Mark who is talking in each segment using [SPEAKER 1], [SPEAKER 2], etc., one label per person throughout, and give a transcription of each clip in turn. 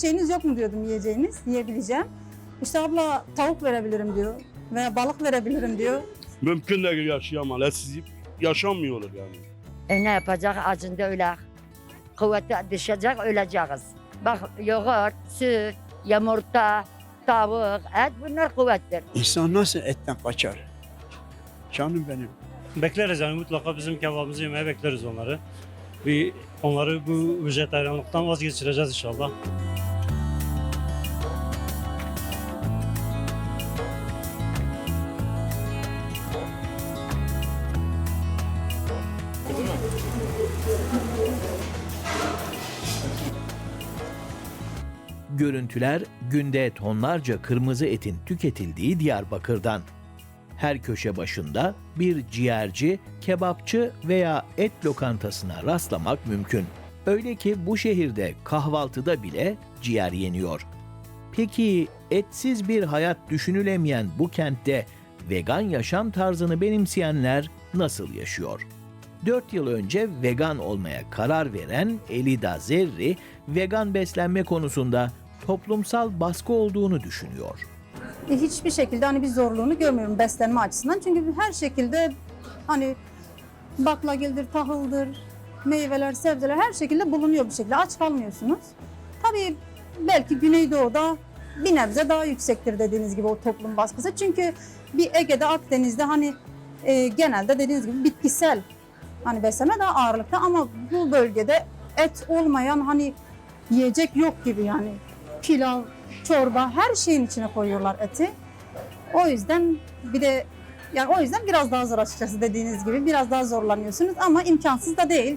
[SPEAKER 1] şeyiniz yok mu diyordum yiyeceğiniz, yiyebileceğim. İşte abla tavuk verebilirim diyor veya balık verebilirim diyor.
[SPEAKER 2] Mümkün değil yaşayamaz. Etsiz yaşamıyorlar yani.
[SPEAKER 3] E ne yapacak? Acında öyle. Kuvveti düşecek, öleceğiz. Bak yoğurt, süt, yumurta, tavuk, et bunlar kuvvettir.
[SPEAKER 4] İnsan nasıl etten kaçar? Canım benim.
[SPEAKER 5] Bekleriz yani mutlaka bizim kebabımızı yemeye bekleriz onları. Bir onları bu vejetaryenlikten vazgeçireceğiz inşallah.
[SPEAKER 6] Görüntüler günde tonlarca kırmızı etin tüketildiği Diyarbakır'dan. Her köşe başında bir ciğerci, kebapçı veya et lokantasına rastlamak mümkün. Öyle ki bu şehirde kahvaltıda bile ciğer yeniyor. Peki etsiz bir hayat düşünülemeyen bu kentte vegan yaşam tarzını benimseyenler nasıl yaşıyor? 4 yıl önce vegan olmaya karar veren Elida Zerri, vegan beslenme konusunda toplumsal baskı olduğunu düşünüyor.
[SPEAKER 1] E, hiçbir şekilde hani bir zorluğunu görmüyorum beslenme açısından. Çünkü her şekilde hani baklagildir, tahıldır, meyveler, sebzeler her şekilde bulunuyor bir şekilde. Aç kalmıyorsunuz. Tabii belki Güneydoğu'da bir nebze daha yüksektir dediğiniz gibi o toplum baskısı. Çünkü bir Ege'de, Akdeniz'de hani e, genelde dediğiniz gibi bitkisel hani beslenme daha ağırlıkta ama bu bölgede et olmayan hani yiyecek yok gibi yani. Pilav, çorba her şeyin içine koyuyorlar eti. O yüzden bir de yani o yüzden biraz daha zor açıkçası dediğiniz gibi biraz daha zorlanıyorsunuz ama imkansız da değil.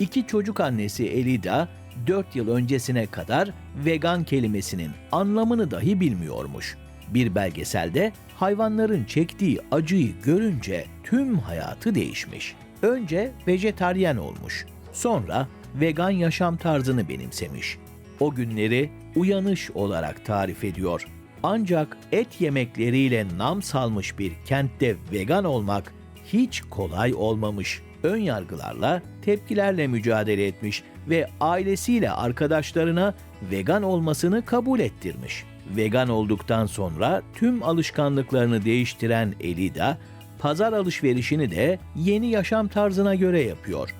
[SPEAKER 6] İki çocuk annesi Elida 4 yıl öncesine kadar vegan kelimesinin anlamını dahi bilmiyormuş. Bir belgeselde hayvanların çektiği acıyı görünce tüm hayatı değişmiş. Önce vejetaryen olmuş. Sonra vegan yaşam tarzını benimsemiş. O günleri uyanış olarak tarif ediyor. Ancak et yemekleriyle nam salmış bir kentte vegan olmak hiç kolay olmamış. Ön yargılarla, tepkilerle mücadele etmiş ve ailesiyle arkadaşlarına vegan olmasını kabul ettirmiş. Vegan olduktan sonra tüm alışkanlıklarını değiştiren Elida, pazar alışverişini de yeni yaşam tarzına göre yapıyor.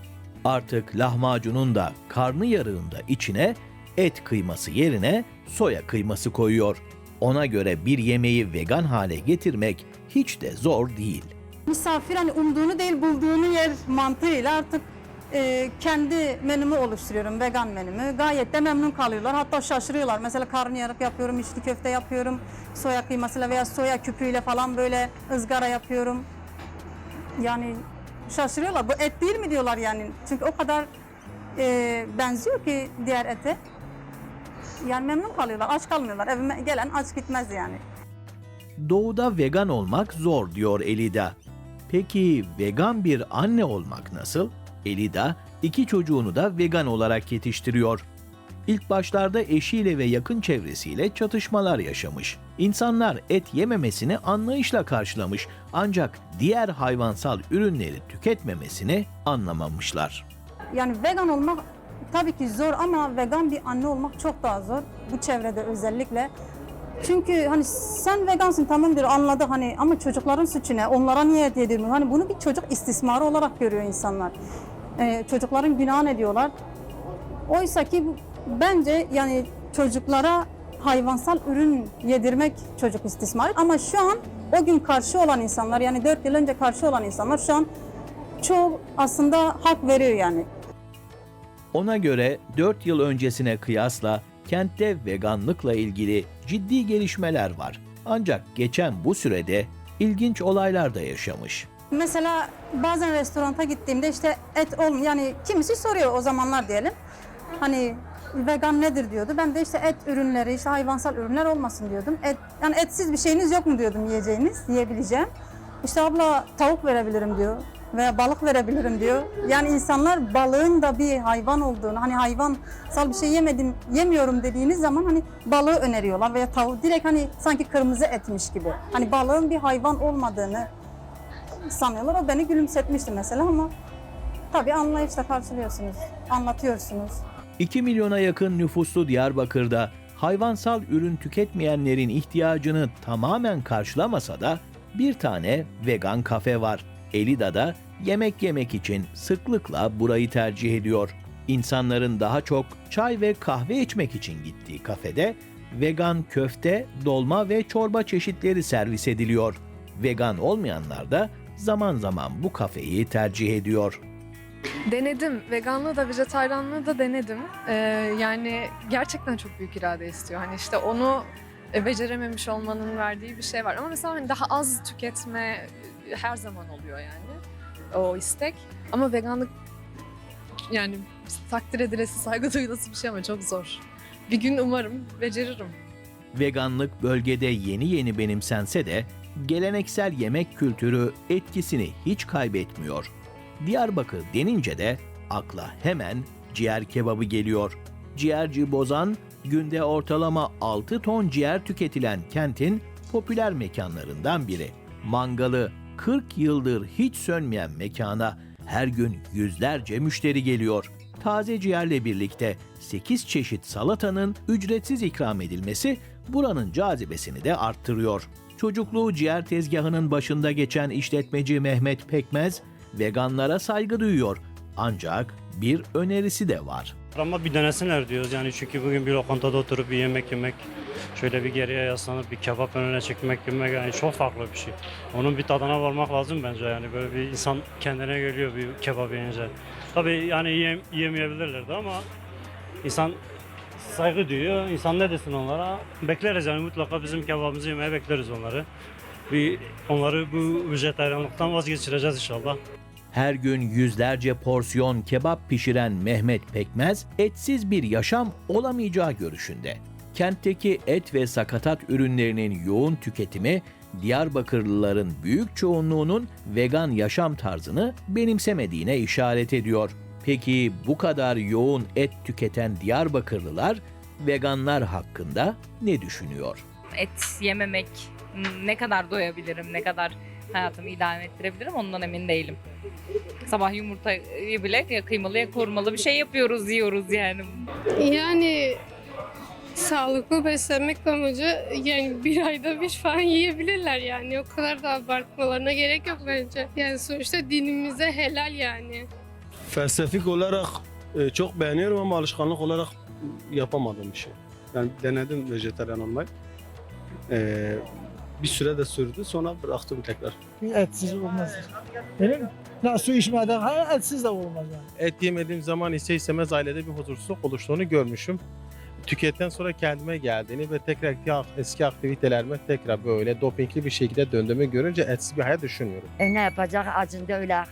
[SPEAKER 6] Artık lahmacunun da karnı yarığında içine et kıyması yerine soya kıyması koyuyor. Ona göre bir yemeği vegan hale getirmek hiç de zor değil.
[SPEAKER 1] Misafir hani umduğunu değil bulduğunu yer mantığıyla artık e, kendi menümü oluşturuyorum, vegan menümü. Gayet de memnun kalıyorlar. Hatta şaşırıyorlar. Mesela karnıyarık yapıyorum, içli köfte yapıyorum. Soya kıymasıyla veya soya küpüyle falan böyle ızgara yapıyorum. Yani şaşırıyorlar. Bu et değil mi diyorlar yani. Çünkü o kadar e, benziyor ki diğer ete. Yani memnun kalıyorlar, aç kalmıyorlar. Evime gelen aç gitmez yani.
[SPEAKER 6] Doğuda vegan olmak zor diyor Elida. Peki vegan bir anne olmak nasıl? Elida iki çocuğunu da vegan olarak yetiştiriyor. İlk başlarda eşiyle ve yakın çevresiyle çatışmalar yaşamış. İnsanlar et yememesini anlayışla karşılamış ancak diğer hayvansal ürünleri tüketmemesini anlamamışlar.
[SPEAKER 1] Yani vegan olmak tabii ki zor ama vegan bir anne olmak çok daha zor. Bu çevrede özellikle. Çünkü hani sen vegansın tamam diyor anladı hani ama çocukların suçu ne? Onlara niye et yedirmiyor? Hani bunu bir çocuk istismarı olarak görüyor insanlar. Ee, çocukların günahını ediyorlar. Oysa ki bence yani çocuklara hayvansal ürün yedirmek çocuk istismarı. Ama şu an o gün karşı olan insanlar yani 4 yıl önce karşı olan insanlar şu an çoğu aslında hak veriyor yani.
[SPEAKER 6] Ona göre 4 yıl öncesine kıyasla kentte veganlıkla ilgili ciddi gelişmeler var. Ancak geçen bu sürede ilginç olaylar da yaşamış.
[SPEAKER 1] Mesela bazen restoranta gittiğimde işte et olm yani kimisi soruyor o zamanlar diyelim. Hani vegan nedir diyordu. Ben de işte et ürünleri, işte hayvansal ürünler olmasın diyordum. Et, yani etsiz bir şeyiniz yok mu diyordum yiyeceğiniz, yiyebileceğim. İşte abla tavuk verebilirim diyor veya balık verebilirim diyor. Yani insanlar balığın da bir hayvan olduğunu, hani hayvansal bir şey yemedim, yemiyorum dediğiniz zaman hani balığı öneriyorlar veya tavuğu direkt hani sanki kırmızı etmiş gibi. Hani balığın bir hayvan olmadığını sanıyorlar. O beni gülümsetmişti mesela ama tabii anlayışla karşılıyorsunuz, anlatıyorsunuz.
[SPEAKER 6] 2 milyona yakın nüfuslu Diyarbakır'da hayvansal ürün tüketmeyenlerin ihtiyacını tamamen karşılamasa da bir tane vegan kafe var. Elida da yemek yemek için sıklıkla burayı tercih ediyor. İnsanların daha çok çay ve kahve içmek için gittiği kafede vegan köfte, dolma ve çorba çeşitleri servis ediliyor. Vegan olmayanlar da zaman zaman bu kafeyi tercih ediyor.
[SPEAKER 7] Denedim. Veganlığı da vejetaryenliği da denedim. Ee, yani gerçekten çok büyük irade istiyor. Hani işte onu e, becerememiş olmanın verdiği bir şey var. Ama mesela hani daha az tüketme her zaman oluyor yani. O istek. Ama veganlık yani takdir edilesi, saygı duyulası bir şey ama çok zor. Bir gün umarım beceririm.
[SPEAKER 6] Veganlık bölgede yeni yeni benimsense de geleneksel yemek kültürü etkisini hiç kaybetmiyor. Diyarbakır denince de akla hemen ciğer kebabı geliyor. Ciğerci Bozan günde ortalama 6 ton ciğer tüketilen kentin popüler mekanlarından biri. Mangalı 40 yıldır hiç sönmeyen mekana her gün yüzlerce müşteri geliyor. Taze ciğerle birlikte 8 çeşit salatanın ücretsiz ikram edilmesi buranın cazibesini de arttırıyor. Çocukluğu ciğer tezgahının başında geçen işletmeci Mehmet Pekmez veganlara saygı duyuyor. Ancak bir önerisi de var.
[SPEAKER 5] Ama bir denesinler diyoruz yani çünkü bugün bir lokantada oturup bir yemek yemek, şöyle bir geriye yaslanıp bir kebap önüne çekmek yemek yani çok farklı bir şey. Onun bir tadına varmak lazım bence yani böyle bir insan kendine geliyor bir kebap yiyince. Tabii yani yiyem, yiyemeyebilirlerdi ama insan saygı duyuyor. İnsan ne desin onlara? Bekleriz yani mutlaka bizim kebabımızı yemeye bekleriz onları. Bir onları bu vejetaryenlikten vazgeçireceğiz inşallah.
[SPEAKER 6] Her gün yüzlerce porsiyon kebap pişiren Mehmet Pekmez, etsiz bir yaşam olamayacağı görüşünde. Kentteki et ve sakatat ürünlerinin yoğun tüketimi, Diyarbakırlıların büyük çoğunluğunun vegan yaşam tarzını benimsemediğine işaret ediyor. Peki bu kadar yoğun et tüketen Diyarbakırlılar veganlar hakkında ne düşünüyor?
[SPEAKER 8] et yememek ne kadar doyabilirim, ne kadar hayatımı idame ettirebilirim ondan emin değilim. Sabah yumurtayı bile ya kıymalı ya korumalı bir şey yapıyoruz, yiyoruz yani.
[SPEAKER 9] Yani sağlıklı beslenmek amacı yani bir ayda bir falan yiyebilirler yani. O kadar da abartmalarına gerek yok bence. Yani sonuçta dinimize helal yani.
[SPEAKER 10] Felsefik olarak e, çok beğeniyorum ama alışkanlık olarak yapamadığım bir şey. Yani denedim vejetaryen olmayı. E, bir süre de sürdü sonra bıraktım tekrar.
[SPEAKER 11] Etsiz olmaz. Değil mi? Ya su içmeden etsiz de olmaz yani.
[SPEAKER 12] Et yemediğim zaman ise istemez ailede bir huzursuzluk oluştuğunu görmüşüm. Tüketten sonra kendime geldiğini ve tekrar ki- eski aktivitelerime tekrar böyle dopingli bir şekilde döndüğümü görünce etsiz bir hayat düşünüyorum.
[SPEAKER 3] E ne yapacak acında öyle.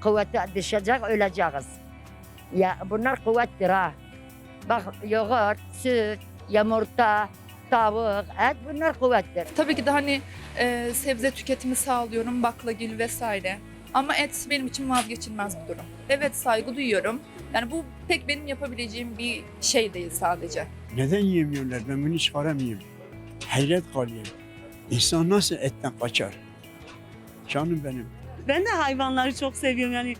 [SPEAKER 3] Kuvveti düşecek öleceğiz. Ya bunlar kuvvettir ha. Bak yoğurt, süt, yumurta, tavuk, et bunlar kuvvettir.
[SPEAKER 13] Tabii ki de hani e, sebze tüketimi sağlıyorum, baklagil vesaire. Ama et benim için vazgeçilmez bir durum. Evet saygı duyuyorum. Yani bu pek benim yapabileceğim bir şey değil sadece.
[SPEAKER 4] Neden yemiyorlar? Ben bunu çıkaramıyorum. Hayret kalıyorum. İnsan nasıl etten kaçar? Canım benim.
[SPEAKER 14] Ben de hayvanları çok seviyorum yani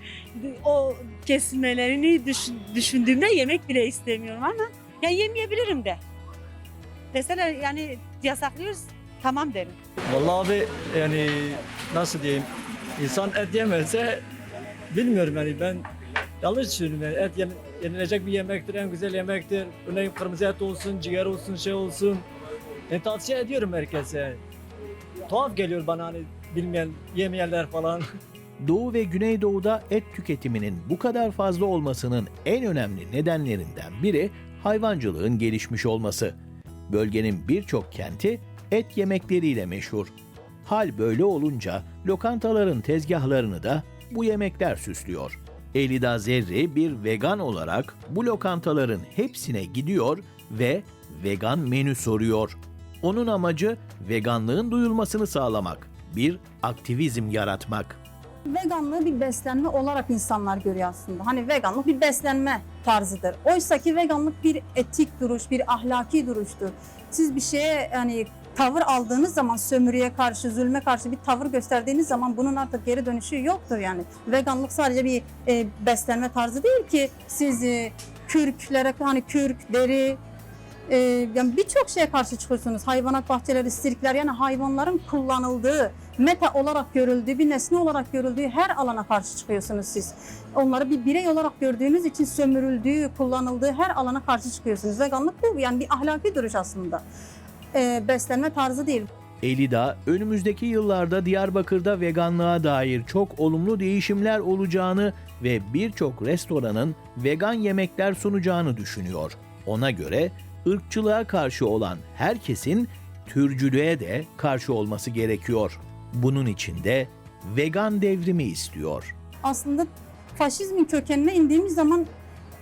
[SPEAKER 14] o kesmelerini düşün- düşündüğümde yemek bile istemiyorum ama ya yemeyebilirim de. Mesela yani yasaklıyoruz tamam derim.
[SPEAKER 11] Vallahi abi yani nasıl diyeyim insan et yemezse bilmiyorum yani ben yanlış düşünüyorum yani et yen- yenilecek bir yemektir en güzel yemektir. Örneğin kırmızı et olsun ciğer olsun şey olsun. Ben tavsiye ediyorum herkese. Tuhaf geliyor bana hani bilmeyen yemeyenler falan.
[SPEAKER 6] Doğu ve Güneydoğu'da et tüketiminin bu kadar fazla olmasının en önemli nedenlerinden biri hayvancılığın gelişmiş olması. Bölgenin birçok kenti et yemekleriyle meşhur. Hal böyle olunca lokantaların tezgahlarını da bu yemekler süslüyor. Elida Zerri bir vegan olarak bu lokantaların hepsine gidiyor ve vegan menü soruyor. Onun amacı veganlığın duyulmasını sağlamak, bir aktivizm yaratmak.
[SPEAKER 1] Veganlığı bir beslenme olarak insanlar görüyor aslında. Hani veganlık bir beslenme tarzıdır. Oysa ki veganlık bir etik duruş, bir ahlaki duruştur. Siz bir şeye yani tavır aldığınız zaman sömürüye karşı, zulme karşı bir tavır gösterdiğiniz zaman bunun artık geri dönüşü yoktur yani. Veganlık sadece bir e, beslenme tarzı değil ki siz e, kürklere hani kürk, deri e, yani birçok şeye karşı çıkıyorsunuz. Hayvanat bahçeleri, sirkler yani hayvanların kullanıldığı, meta olarak görüldüğü, bir nesne olarak görüldüğü her alana karşı çıkıyorsunuz siz. Onları bir birey olarak gördüğünüz için sömürüldüğü, kullanıldığı her alana karşı çıkıyorsunuz. Veganlık bu yani bir ahlaki duruş aslında. E, beslenme tarzı değil.
[SPEAKER 6] Elida önümüzdeki yıllarda Diyarbakır'da veganlığa dair çok olumlu değişimler olacağını ve birçok restoranın vegan yemekler sunacağını düşünüyor. Ona göre ırkçılığa karşı olan herkesin türcülüğe de karşı olması gerekiyor. Bunun için de vegan devrimi istiyor.
[SPEAKER 1] aslında faşizmin kökenine indiğimiz zaman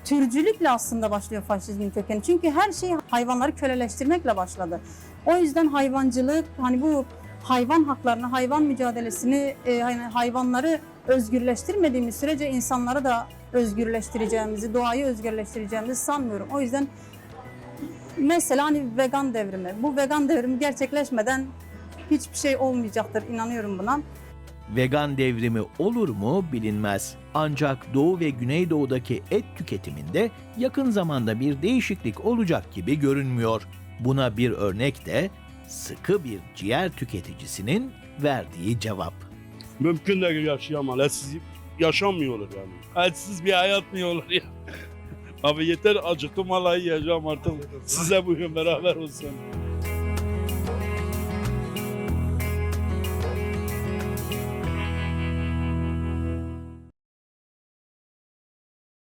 [SPEAKER 1] türcülükle aslında başlıyor faşizmin kökeni. Çünkü her şey hayvanları köleleştirmekle başladı. O yüzden hayvancılık hani bu hayvan haklarını, hayvan mücadelesini, e, hani hayvanları özgürleştirmediğimiz sürece insanları da özgürleştireceğimizi, doğayı özgürleştireceğimizi sanmıyorum. O yüzden mesela hani vegan devrimi, bu vegan devrimi gerçekleşmeden hiçbir şey olmayacaktır. inanıyorum buna.
[SPEAKER 6] Vegan devrimi olur mu bilinmez. Ancak Doğu ve Güneydoğu'daki et tüketiminde yakın zamanda bir değişiklik olacak gibi görünmüyor. Buna bir örnek de sıkı bir ciğer tüketicisinin verdiği cevap.
[SPEAKER 2] Mümkün değil yaşayamaz. Etsiz yaşamıyorlar yani. Etsiz bir hayat mı olur ya? Abi yeter acıktım vallahi yiyeceğim artık. Size bugün beraber olsun.